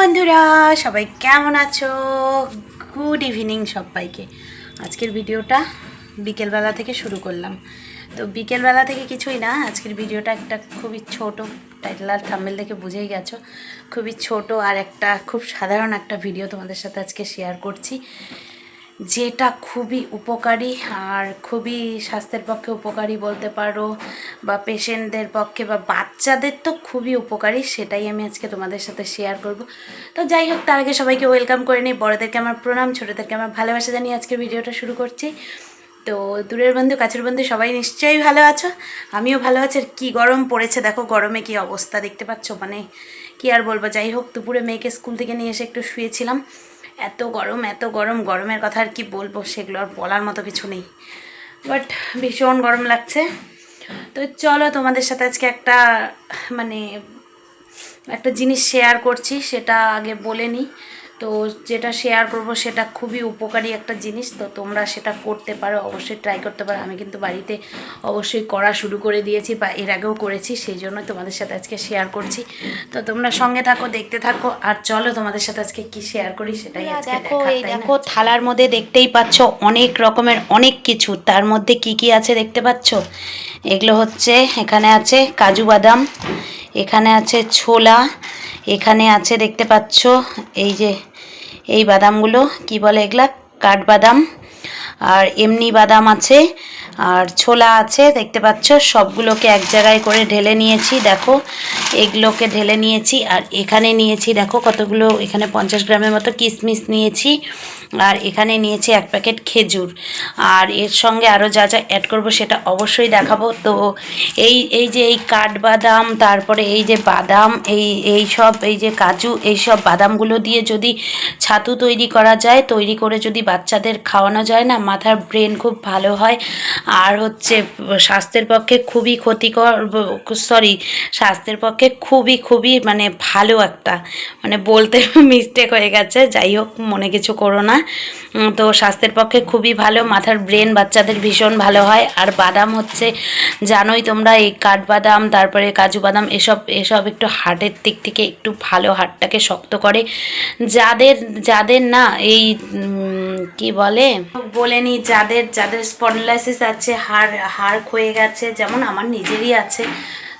বন্ধুরা, সবাই কেমন আছো? গুড ইভিনিং সবাইকে। আজকের ভিডিওটা বিকেলবেলা থেকে শুরু করলাম। তো বিকেলবেলা থেকে কিছুই না, আজকের ভিডিওটা একটা খুবই ছোট টাইটেল আর থাম্বেল দেখে বুঝেই গেছো। খুবই ছোট আর একটা খুব সাধারণ একটা ভিডিও তোমাদের সাথে আজকে শেয়ার করছি। যেটা খুবই উপকারী আর খুবই স্বাস্থ্যের পক্ষে উপকারী বলতে পারো বা পেশেন্টদের পক্ষে বা বাচ্চাদের তো খুবই উপকারী, সেটাই আমি আজকে তোমাদের সাথে শেয়ার করব। তো যাই হোক, তার আগে সবাইকে ওয়েলকাম করে নিই। বড়োদেরকে আমার প্রণাম, ছোটোদেরকে আমার ভালোবাসা জানিয়ে আজকে ভিডিওটা শুরু করছি। তো দূরের বন্ধু, কাছের বন্ধু সবাই নিশ্চয়ই ভালো আছো? আমিও ভালো আছি। আর কী গরম পড়েছে, দেখো গরমে কী অবস্থা দেখতে পাচ্ছ? মানে কি আর বলব? যাই হোক, দুপুরে মেয়েকে স্কুল থেকে নিয়ে এসে একটু শুয়েছিলাম। এত গরম এত গরম, গরমের কথা আর কি বলব, সেগুলো আর বলার মতো কিছু নেই। বাট ভীষণ গরম লাগছে। তো চলো তোমাদের সাথে আজকে একটা মানে একটা জিনিস শেয়ার করছি, সেটা আগে বলে নিই। তো যেটা শেয়ার করব সেটা খুবই উপকারী একটা জিনিস তো তোমরা সেটা করতে পারো অবশ্যই ট্রাই করতে পারো। আমি কিন্তু বাড়িতে অবশ্যই করা শুরু করে দিয়েছি বা এর আগেও করেছি সেই জন্য তোমাদের সাথে আজকে শেয়ার করছি। তো তোমরা সঙ্গে থাকো দেখতে থাকো আর চলো তোমাদের সাথে আজকে কি শেয়ার করি সেটাই আজকে দেখো, এই দেখো, থালার মধ্যে দেখতেই পাচ্ছ অনেক রকমের অনেক কিছু। তার মধ্যে কি কি আছে দেখতে পাচ্ছ? এগুলো হচ্ছে এখানে আছে কাজু বাদাম এখানে আছে ছোলা এখানে আছে দেখতে পাচ্ছ এই যে এই বাদামগুলো কি বলে এগুলা? কাঠবাদাম। আর এমনি বাদাম আছে, আর ছোলা আছে, দেখতে পাচ্ছ? সবগুলোকে এক জায়গায় করে ঢেলে নিয়েছি, দেখো। এগুলোকে ঢেলে নিয়েছি, আর এখানে নিয়েছি, দেখো কতগুলো, এখানে পঞ্চাশ গ্রামের মতো কিশমিশ নিয়েছি, আর এখানে নিয়েছি এক প্যাকেট খেজুর। আর এর সঙ্গে আরও যা যা অ্যাড করব সেটা অবশ্যই দেখাবো। তো এই এই যে এই কাঠবাদাম, তারপরে এই যে বাদাম, এই এই সব, এই যে কাজু, এই সব বাদামগুলো দিয়ে যদি ছাতু তৈরি করা যায়, তৈরি করে যদি বাচ্চাদের খাওয়ানো যায় না, মাথার ব্রেন খুব ভালো হয়। আর হচ্ছে, স্বাস্থ্যের পক্ষে খুবই ক্ষতিকর সরি স্বাস্থ্যের পক্ষে খুবই খুবই মানে ভালো একটা মানে বলতে মিস্টেক হয়ে গেছে, যাই হোক, মনে কিছু করো না। তো স্বাস্থ্যের পক্ষে খুবই ভালো, মাথার ব্রেন বাচ্চাদের ভীষণ ভালো হয়। আর বাদাম হচ্ছে, জানোই তোমরা, এই কাঠবাদাম, তারপরে কাজু বাদাম, এসব এসব একটু হার্টের দিক থেকে একটু ভালো হার্টটাকে শক্ত করে। যাদের যাদের না, এই কি বলে? বলে নি যাদের যাদের স্পন্ডলাইসিস আছে হাড় হাড় ক্ষয়ে গেছে যেমন আমার নিজেরই আছে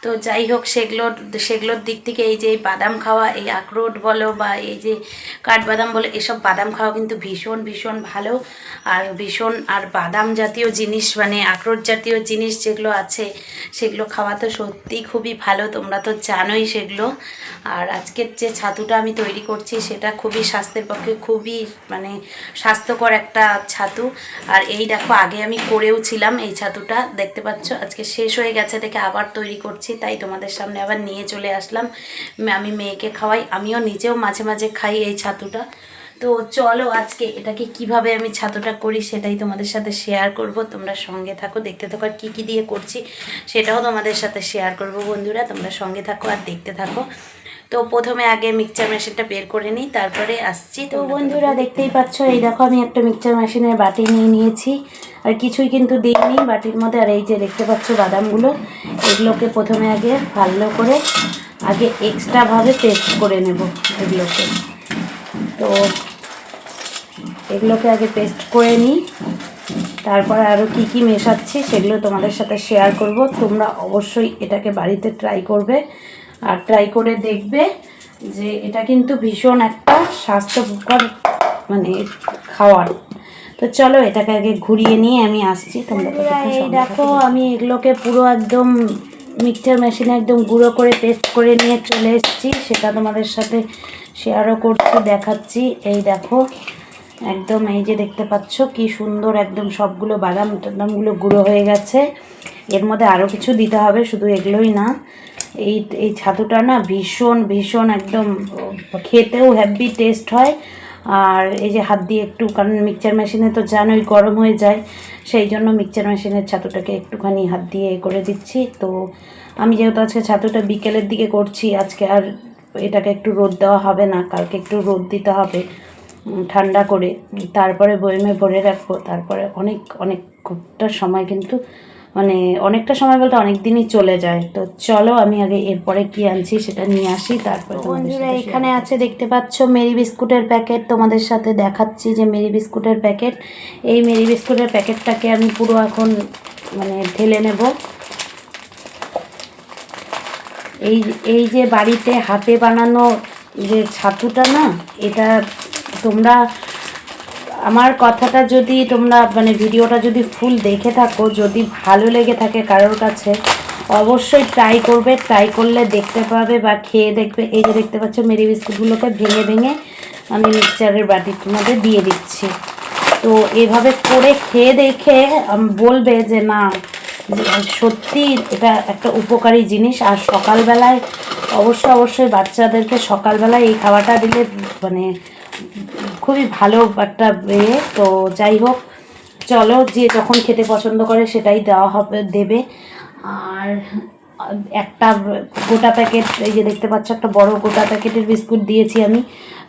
তো যাই হোক সেগুলোর সেগুলোর দিক থেকে এই যে এই বাদাম খাওয়া, এই আখরোট বলো বা এই যে কাঠবাদাম বলো, এসব বাদাম খাওয়া কিন্তু ভীষণ ভীষণ ভালো। আর ভীষণ, আর বাদাম জাতীয় জিনিস মানে আখরোট জাতীয় জিনিস যেগুলো আছে, সেগুলো খাওয়া তো সত্যিই খুবই ভালো, তোমরা তো জানোই সেগুলো। আর আজকের যে ছাতুটা আমি তৈরি করছি, সেটা খুবই স্বাস্থ্যের পক্ষে খুবই মানে স্বাস্থ্যকর একটা ছাতু। আর এই দেখো, আগে আমি করেও ছিলাম এই ছাতুটা, দেখতে পাচ্ছ? আজকে শেষ হয়ে গেছে, দেখে আবার তৈরি করছি। তাই তোমাদের সামনে আবার নিয়ে চলে আসলাম। আমি মেয়েকে খাওয়াই, আমিও নিজেও মাঝে মাঝে খাই এই ছাতুটা। তো চলো আজকে এটাকে কীভাবে আমি ছাতুটা করি সেটাই তোমাদের সাথে শেয়ার করব। তোমরা সঙ্গে থাকো, দেখতে থাকো আর কী কী দিয়ে করছি সেটাও তোমাদের সাথে শেয়ার করব বন্ধুরা, তোমরা সঙ্গে থাকো আর দেখতে থাকো। তো প্রথমে আগে মিক্সচার মেশিনটা বের করে নিই তারপরে আসছি তো বন্ধুরা দেখতেই পাচ্ছ এই দেখো আমি একটা মিক্সচার মেশিনের বাটি নিয়ে নিয়েছি। আর কিছুই কিন্তু দিইনি বাটির মধ্যে আর এই যে দেখতে পাচ্ছ বাদামগুলো এগুলোকে প্রথমে আগে ভালো করে আগে এক্সট্রাভাবে পেস্ট করে নেব এগুলোকে। তো এগুলোকে আগে পেস্ট করে নিই তারপরে আরও কি কি মেশাচ্ছি সেগুলো তোমাদের সাথে শেয়ার করব। তোমরা অবশ্যই এটাকে বাড়িতে ট্রাই করবে। আর ট্রাই করে দেখবে যে এটা কিন্তু ভীষণ একটা স্বাস্থ্যকর মানে খাওয়ার। তো চলো এটাকে আগে ঘুরিয়ে নিয়ে আমি আসছি তোমরা এই দেখো, আমি এগুলোকে পুরো একদম মিক্সচার মেশিনে একদম গুঁড়ো করে পেস্ট করে নিয়ে চলে এসেছি। সেটা তোমাদের সাথে শেয়ারও করছি দেখাচ্ছি। এই দেখো একদম এই যে দেখতে পাচ্ছ কি সুন্দর একদম সবগুলো বাদাম টাদামগুলো গুঁড়ো হয়ে গেছে। এর মধ্যে আরও কিছু দিতে হবে শুধু এগুলোই না। এই এই ছাতুটা না ভীষণ ভীষণ একদম খেতেও হ্যাপি টেস্ট হয়। আর এই যে হাত দিয়ে একটু, কারণ মিক্সচার মেশিনে তো জানোই গরম হয়ে যায়, সেই জন্য মিক্সচার মেশিনের ছাতুটাকে একটুখানি হাত দিয়ে করে দিচ্ছি। তো আমি যেহেতু আজকে ছাতুটা বিকেলের দিকে করছি, আজকে আর এটাকে একটু রোদ দেওয়া হবে না, কালকে একটু রোদ দিতে হবে ঠান্ডা করে। তারপরে বয়মে ভরে রাখব, তারপরে অনেক অনেকটা সময় কিন্তু মানে অনেকটা সময় বলতে অনেক দিনই চলে যায়। তো চলো আমি আগে এরপরে কি আনছি সেটা নিয়ে আসি তারপর বন্ধুরা এখানে আছে দেখতে পাচ্ছ মেরি বিস্কুটের প্যাকেট তোমাদের সাথে দেখাচ্ছি যে মেরি বিস্কুটের প্যাকেট। এই মেরি বিস্কুটের প্যাকেটটাকে আমি পুরো এখন মানে ঢেলে নেব। এই এই যে বাড়িতে হাতে বানানো যে ছাতুটা না এটা তোমরা আমার কথাটা যদি তোমরা মানে ভিডিওটা যদি ফুল দেখে থাকো, যদি ভালো লেগে থাকে কারোর কাছে, অবশ্যই ট্রাই করবে ট্রাই করলে দেখতে পাবে বা খেয়ে দেখবে। এই যে দেখতে পাচ্ছ, মেরি বিস্কুটগুলোকে ভেঙে ভেঙে আমি মিক্সচারের বাটির মধ্যে দিয়ে দিচ্ছি। তো এভাবে করে খেয়ে দেখে বলবে যে না সত্যি এটা একটা উপকারী জিনিস। আর সকালবেলায় অবশ্যই অবশ্যই বাচ্চাদেরকে সকালবেলায় এই খাওয়াটা দিলে মানে খুবই ভালো একটা ইয়ে তো যাই হোক চলো যে যখন খেতে পছন্দ করে সেটাই দেওয়া হবে দেবে। আর একটা গোটা প্যাকেট এই যে দেখতে পাচ্ছ একটা বড় গোটা প্যাকেটের বিস্কুট দিয়েছি আমি।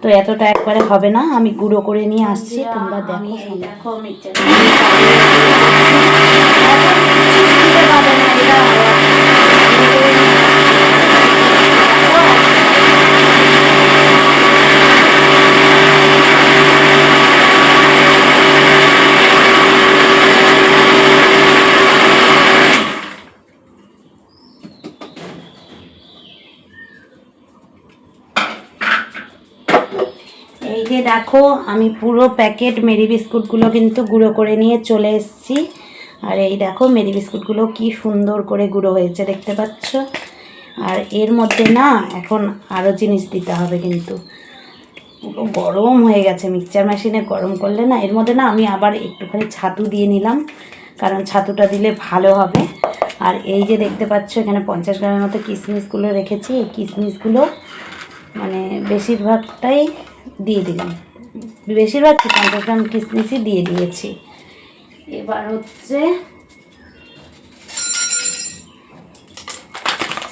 তো এতটা একবারে হবে না আমি গুঁড়ো করে নিয়ে আসছি তোমরা দেখো দেখো এই যে দেখো, আমি পুরো প্যাকেট মেরি বিস্কুটগুলো কিন্তু গুঁড়ো করে নিয়ে চলে এসেছি। আর এই দেখো, মেরি বিস্কুটগুলো কি সুন্দর করে গুঁড়ো হয়েছে, দেখতে পাচ্ছ? আর এর মধ্যে না, এখন আরও জিনিস দিতে হবে কিন্তু। পুরো গরম হয়ে গেছে, মিক্সচার মেশিনে গরম করলে না, এর মধ্যে না আমি আবার একটুখানি ছাতু দিয়ে নিলাম, কারণ ছাতুটা দিলে ভালো হবে। আর এই যে দেখতে পাচ্ছ, এখানে পঞ্চাশ গ্রামের মতো কিশমিশগুলো রেখেছি। এই কিশমিশগুলো মানে বেশিরভাগটাই দিয়ে দিলাম। বেশিরভাগ পঞ্চাশ গ্রাম কিশমিশই দিয়ে দিয়েছি। এবার হচ্ছে,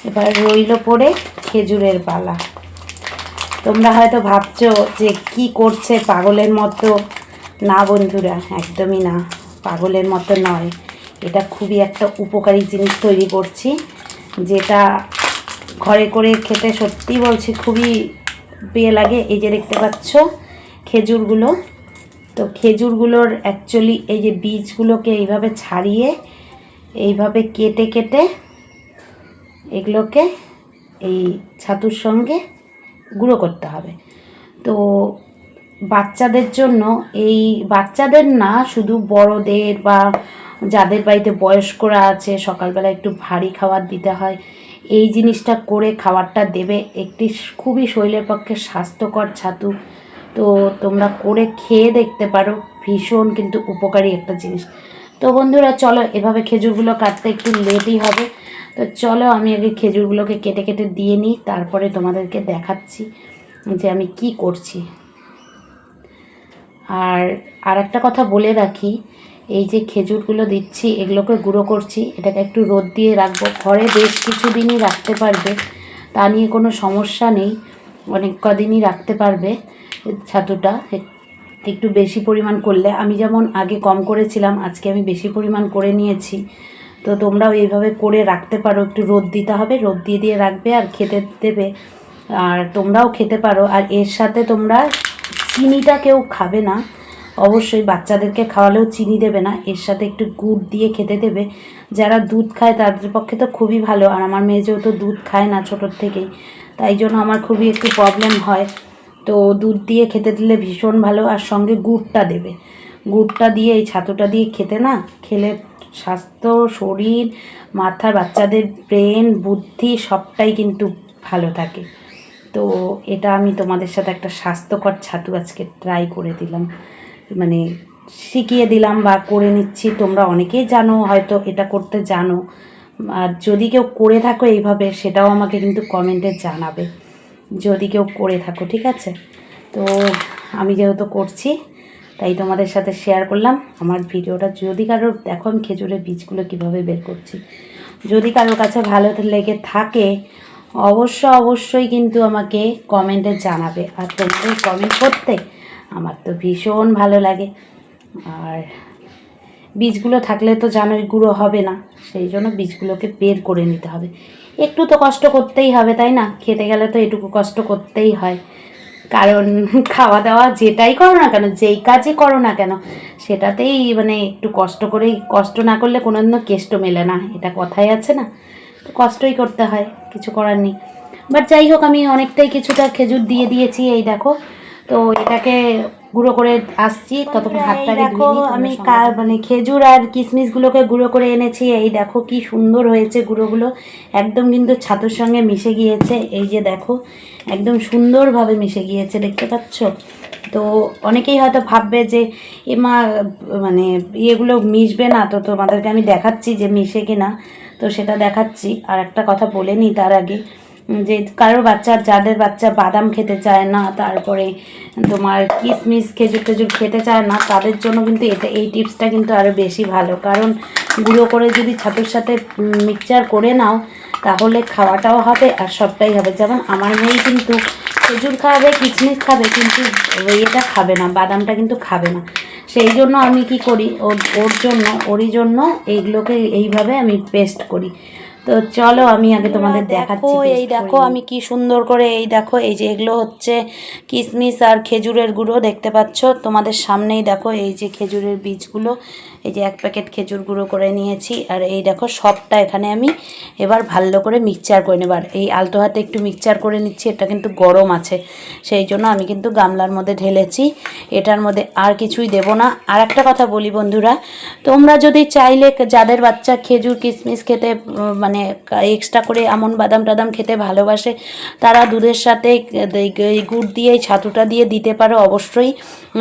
এবার রইল পড়ে খেজুরের পালা। তোমরা হয়তো ভাবছ যে কি করছে পাগলের মতো। না বন্ধুরা, একদমই না। পাগলের মতো নয়। এটা খুবই একটা উপকারী জিনিস তৈরি করছি, যেটা ঘরে করে খেতে সত্যি বলছি খুবই প্রিয় লাগে। এই যে দেখতে পাচ্ছ খেজুরগুলো। তো খেজুরগুলোর অ্যাকচুয়ালি এই যে বীজগুলোকে এইভাবে ছাড়িয়ে, এইভাবে কেটে কেটে এগুলোকে এই ছাতুর সঙ্গে গুঁড়ো করতে হবে। তো বাচ্চাদের জন্য এই বাচ্চাদের না, শুধু বড়দের বা যাদের বাড়িতে বয়স্করা আছে, সকালবেলা একটু ভারী খাবার দিতে হয় এই জিনিসটা করে খাবারটা দেবে। একটি খুবই শরীরের পক্ষে স্বাস্থ্যকর ছাতু। তো তোমরা করে খেয়ে দেখতে পারো, ভীষণ কিন্তু উপকারী একটা জিনিস। তো বন্ধুরা, চলো এভাবে খেজুরগুলো কাটতে একটু লেটই হবে। তো চলো আমি আগে খেজুরগুলোকে কেটে কেটে দিয়ে নিই, তারপরে তোমাদেরকে দেখাচ্ছি যে আমি কি করছি। আর আর একটা কথা বলে রাখি এই যে খেজুরগুলো দিচ্ছি, এগুলোকে গুঁড়ো করছি, এটাকে একটু রোদ দিয়ে রাখব। ঘরে বেশ কিছুদিনই রাখতে পারবে, তা নিয়ে কোনো সমস্যা নেই, অনেক কদিনই রাখতে পারবে ছাতুটা। একটু বেশি পরিমাণ করলে, আমি যেমন আগে কম করেছিলাম, আজকে আমি বেশি পরিমাণ করে নিয়েছি। তো তোমরাও এইভাবে করে রাখতে পারো, একটু রোদ দিতে হবে, রোদ দিয়ে দিয়ে রাখবে আর খেতে দেবে। আর তোমরাও খেতে পারো, আর এর সাথে তোমরা চিনিটা কেউ খাবে না। অবশ্যই বাচ্চাদেরকে খাওয়ালেও চিনি দেবে না। এর সাথে একটু গুড় দিয়ে খেতে দেবে। যারা দুধ খায় তাদের পক্ষে তো খুবই ভালো। আর আমার মেয়ে যেহেতু দুধ খায় না ছোটোর থেকেই, তাই জন্য আমার খুবই একটু প্রবলেম হয়। তো দুধ দিয়ে খেতে দিলে ভীষণ ভালো। আর সঙ্গে গুড়টা দেবে। গুড়টা দিয়ে, এই ছাতুটা দিয়ে খেতে না, খেলে স্বাস্থ্য, শরীর মাথা বাচ্চাদের ব্রেন বুদ্ধি সবটাই কিন্তু ভালো থাকে। তো এটা আমি তোমাদের সাথে একটা স্বাস্থ্যকর ছাতু আজকে ট্রাই করে দিলাম। মানে শিখিয়ে দিলাম বা করে নিচ্ছি, তোমরা অনেকেই জানো, হয়তো এটা করতে জানো। আর যদি কেউ করে থাকো এইভাবে, সেটাও আমাকে কিন্তু কমেন্টে জানাবে। যদি কেউ করে থাকো, ঠিক আছে? তো আমি যেহেতু করছি, তাই তোমাদের সাথে শেয়ার করলাম। আমার ভিডিওটা যদি কারোর, দেখো আমি খেজুরের বীজগুলো কীভাবে বের করছি। যদি কারোর কাছে ভালো লেগে থাকে, অবশ্য অবশ্যই কিন্তু আমাকে কমেন্টে জানাবে। আর তোমাদের কমেন্ট করতে আমার তো ভীষণ ভালো লাগে। আর বীজগুলো থাকলে তো জানোই গুঁড়ো হবে না, সেই জন্য বীজগুলোকে বের করে নিতে হবে। একটু তো কষ্ট করতেই হবে, তাই না? খেতে গেলে তো এটুকু কষ্ট করতেই হয়। কারণ খাওয়া দাওয়া যেটাই করো না কেন, যেই কাজই করো না কেন, সেটাতেই মানে একটু কষ্ট করেই, কষ্ট না করলে কোনো দিনও কেষ্ট মেলে না, এটা কথাই আছে না? তো কষ্টই করতে হয়, কিছু করার নেই। বাট যাই হোক, আমি অনেকটাই কিছুটা খেজুর দিয়ে দিয়েছি, এই দেখো। তো এটাকে গুঁড়ো করে আসছি ততক্ষণ হাতটা দেখো আমি মানে খেজুর আর কিশমিশগুলোকে গুঁড়ো করে এনেছি এই দেখো কি সুন্দর হয়েছে গুঁড়োগুলো। একদম কিন্তু ছাতুর সঙ্গে মিশে গিয়েছে এই যে দেখো একদম সুন্দরভাবে মিশে গিয়েছে দেখতে পাচ্ছ? তো অনেকেই হয়তো ভাববে যে এমা মানে ইয়েগুলো মিশবে না। তো তোমাদেরকে আমি দেখাচ্ছি যে মিশে কিনা তো সেটা দেখাচ্ছি। আর একটা কথা বলে নিই তার আগে যে কারোর বাচ্চা, যাদের বাচ্চা বাদাম খেতে চায় না, তারপরে তোমার কিশমিশ খেজুর টেজুর খেতে চায় না, তাদের জন্য কিন্তু এটা, এই টিপসটা কিন্তু আরও বেশি ভালো। কারণ গুঁড়ো করে যদি ছাতুর সাথে মিক্সচার করে নাও, তাহলে খাওয়াটাও হবে আর সবটাই হবে। যেমন আমার মেয়ে কিন্তু খেজুর খাবে কিশমিশ খাবে, কিন্তু এটা খাবে না, বাদামটা কিন্তু খাবে না। সেই জন্য আমি কি করি, ওর ওর জন্য, ওরই জন্য এইগুলোকে এইভাবে আমি পেস্ট করি। তো চলো আমি আগে তোমাদের দেখাচ্ছি এই দেখো আমি কি সুন্দর করে এই দেখো এই যে এগুলো হচ্ছে কিশমিশ আর খেজুরের গুঁড়ো দেখতে পাচ্ছ। তোমাদের সামনেই দেখো এই যে খেজুরের বীজগুলো। এই যে এক প্যাকেট খেজুর গুঁড়ো করে নিয়েছি। আর এই দেখো, সবটা এখানে আমি এবার ভালো করে মিক্সচার করে নেবার এই আলতো হাতে একটু মিক্সচার করে নিচ্ছি, এটা কিন্তু গরম আছে। সেই জন্য আমি কিন্তু গামলার মধ্যে ঢেলেছি। এটার মধ্যে আর কিছুই দেব না। আর একটা কথা বলি বন্ধুরা, তোমরা যদি চাইলে যাদের বাচ্চা খেজুর কিশমিশ খেতে মানে এক্সট্রা করে আমন বাদাম টাদাম খেতে ভালোবাসে, তারা দুধের সাথে এই- এই গুড় দিয়ে এই ছাতুটা দিয়ে দিতে পারো অবশ্যই।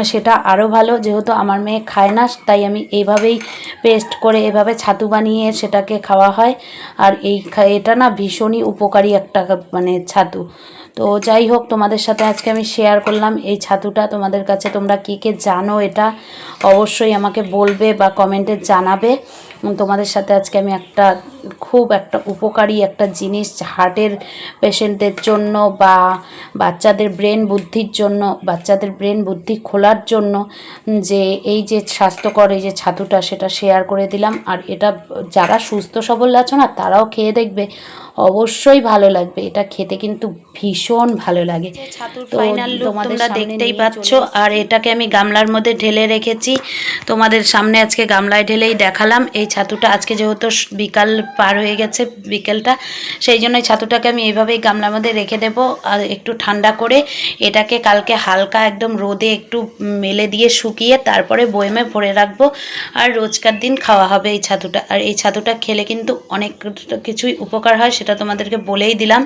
সেটা আরও ভালো, যেহেতু আমার মেয়ে খায় না, তাই আমি এইভাবেই পেস্ট করে এভাবে ছাতু বানিয়ে সেটাকে খাওয়া হয়। আর এই এটা না ভীষণই উপকারী একটা মানে ছাতু। তো যাই হোক, তোমাদের সাথে আজকে আমি শেয়ার করলাম এই ছাতুটা। তোমাদের কাছে তোমরা কী কে জানো এটা অবশ্যই আমাকে বলবে বা কমেন্টে জানাবে। তোমাদের সাথে আজকে আমি একটা খুব একটা উপকারী একটা জিনিস, হার্টের পেশেন্টদের জন্য বা বাচ্চাদের ব্রেন বুদ্ধির জন্য, বাচ্চাদের ব্রেন বুদ্ধি খোলার জন্য যে এই যে স্বাস্থ্যকর এই যে ছাতুটা সেটা শেয়ার করে দিলাম। আর এটা যারা সুস্থ সবল আছো না, তারাও খেয়ে দেখবে। অবশ্যই ভালো লাগবে। এটা খেতে কিন্তু ভীষণ ভালো লাগে। তোমরা দেখতেই পাচ্ছ। আর এটাকে আমি গামলার মধ্যে ঢেলে রেখেছি। তোমাদের সামনে আজকে গামলায় ঢেলেই দেখালাম। এই ছাতুটা আজকে যেহেতু বিকাল পার হয়ে গেছে বিকেলটা সেই জন্য ছাতুটাকে আমি এইভাবেই গামলার মধ্যে রেখে দেব। আর একটু ঠান্ডা করে এটাকে কালকে হালকা একদম রোদে একটু মেলে দিয়ে শুকিয়ে তারপরে বয়েমে ভরে রাখব। আর রোজকার দিন খাওয়া হবে এই ছাতুটা। আর এই ছাতুটা খেলে কিন্তু অনেক কিছুই উপকার হয় সেটা তোমাদেরকে বলেই দিলাম।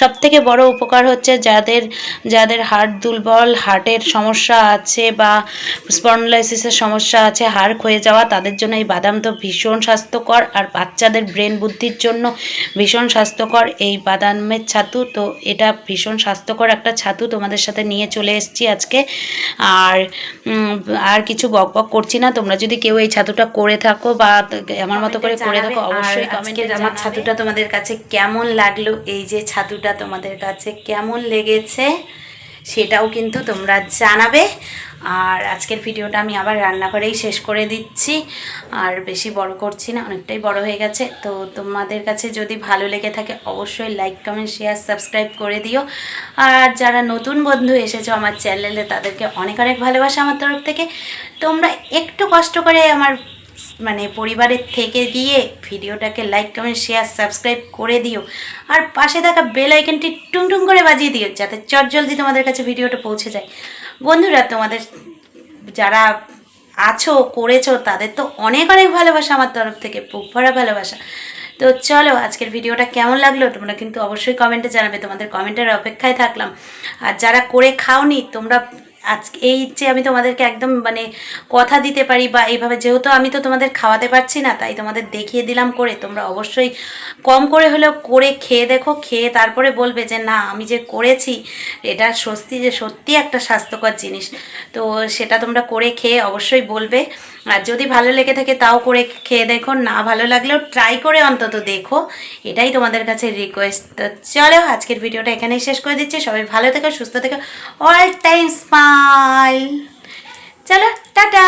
সব থেকে বড় উপকার হচ্ছে যাদের যাদের হার্ট দুর্বল হার্টের সমস্যা আছে বা স্পন্ডলাইসিসের সমস্যা আছে হাড় ক্ষয়ে যাওয়া তাদের জন্য এই বাদাম তো ভীষণ স্বাস্থ্যকর। আর বাচ্চাদের ব্রেন বুদ্ধির জন্য ভীষণ স্বাস্থ্যকর এই বাদামের ছাতু। তো এটা ভীষণ স্বাস্থ্যকর একটা ছাতু তোমাদের সাথে নিয়ে চলে এসেছি আজকে। আর আর কিছু বক বক করছি না। তোমরা যদি কেউ এই ছাতুটা করে থাকো বা আমার মতো করে করে থাকো অবশ্যই কমেন্টে আমার ছাতুটা তোমাদের কাছে কেমন লাগল? এই যে ছাতুটা তোমাদের কাছে কেমন লেগেছে সেটাও কিন্তু তোমরা জানাবে। আর আজকের ভিডিওটা আমি আবার রান্নাঘরেই শেষ করে দিচ্ছি। আর বেশি বড় করছি না, অনেকটাই বড় হয়ে গেছে। তো তোমাদের কাছে যদি ভালো লেগে থাকে অবশ্যই লাইক কমেন্ট শেয়ার সাবস্ক্রাইব করে দিও। আর যারা নতুন বন্ধু এসেছ আমার চ্যানেলে, তাদেরকে অনেক অনেক ভালোবাসা আমার তরফ থেকে। তোমরা একটু কষ্ট করে আমার মানে পরিবারের থেকে গিয়ে ভিডিওটাকে লাইক কমেন্ট শেয়ার সাবস্ক্রাইব করে দিও। আর পাশে থাকা বেল আইকনটি টুং টুং করে বাজিয়ে দিও, যাতে চটজলদি তোমাদের কাছে ভিডিওটা পৌঁছে যায়। বন্ধুরা, তোমাদের যারা আছো, করেছ, তাদের তো অনেক অনেক ভালোবাসা আমার তরফ থেকে বুক ভরা ভালোবাসা। তো চলো, আজকের ভিডিওটা কেমন লাগল তোমরা কিন্তু অবশ্যই কমেন্টে জানাবে। তোমাদের কমেন্টের অপেক্ষায় থাকলাম। আর যারা করে খাওনি, তোমরা আজকে এই যে আমি তোমাদেরকে একদম মানে কথা দিতে পারি বা এইভাবে, যেহেতু আমি তো তোমাদের খাওয়াতে পারছি না, তাই তোমাদের দেখিয়ে দিলাম করে, তোমরা অবশ্যই কম করে হলেও করে খেয়ে দেখো, খেয়ে তারপরে বলবে যে না, আমি যে করেছি, এটা সত্যি যে সত্যি একটা স্বাস্থ্যকর জিনিস। তো সেটা তোমরা করে খেয়ে অবশ্যই বলবে। আর যদি ভালো লেগে থাকে তাও করে খেয়ে দেখো, না ভালো লাগলেও ট্রাই করে অন্তত দেখো। এটাই তোমাদের কাছে রিকোয়েস্ট তো চলো, আজকের ভিডিওটা এখানেই শেষ করে দিচ্ছি। সবাই ভালো থেকো, সুস্থ থেকো। অল টাইম স্মাইল চলো টাটা।